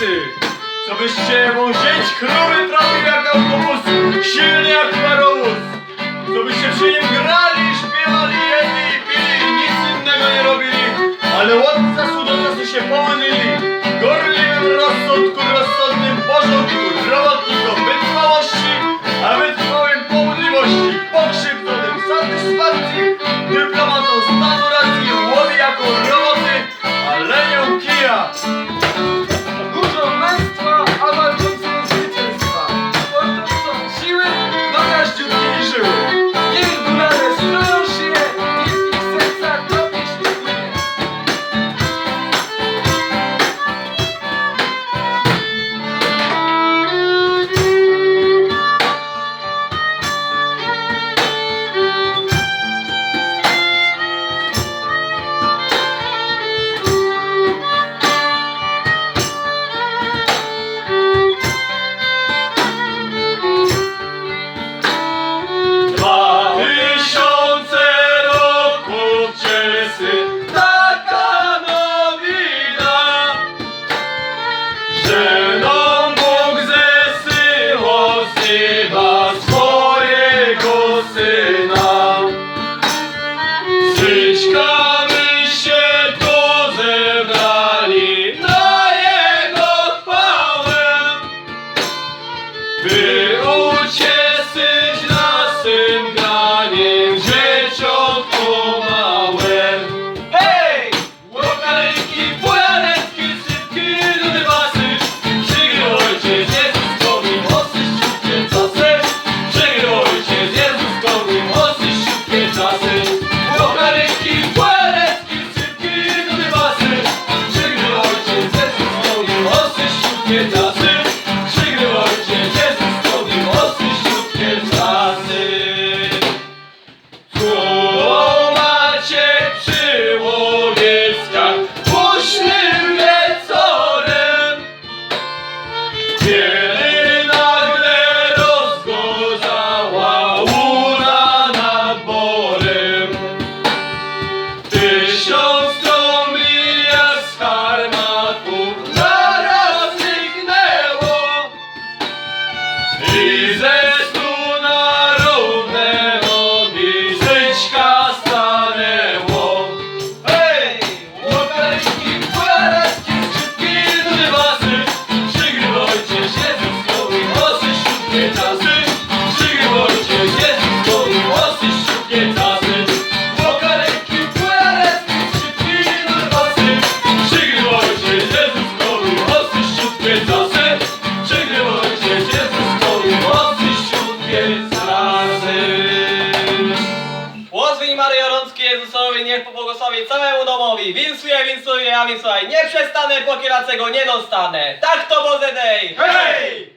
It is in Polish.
oczy, co byś się wązieć króły trafił jak autobus, silny jak parowóz, co byście przy nim grali, śpiewali, jedli i pili, nic innego nie robili, ale od czasu do czasu się pomylili, gorliwym rozsądku, rozsądnym porządku, zdrowotnikom wytrwałości, a wytrwałym pobudliwości, pokrzywdzonym satysfakcji, dyplomatom stanu racji, łowi jako roboty, ale nie kija. você. Jezusowi niech pobłogosławi całemu domowi. Winsuję, winsuję, a winsuję. Nie przestanę, póki go nie dostanę. Tak to Bozedej! Hej!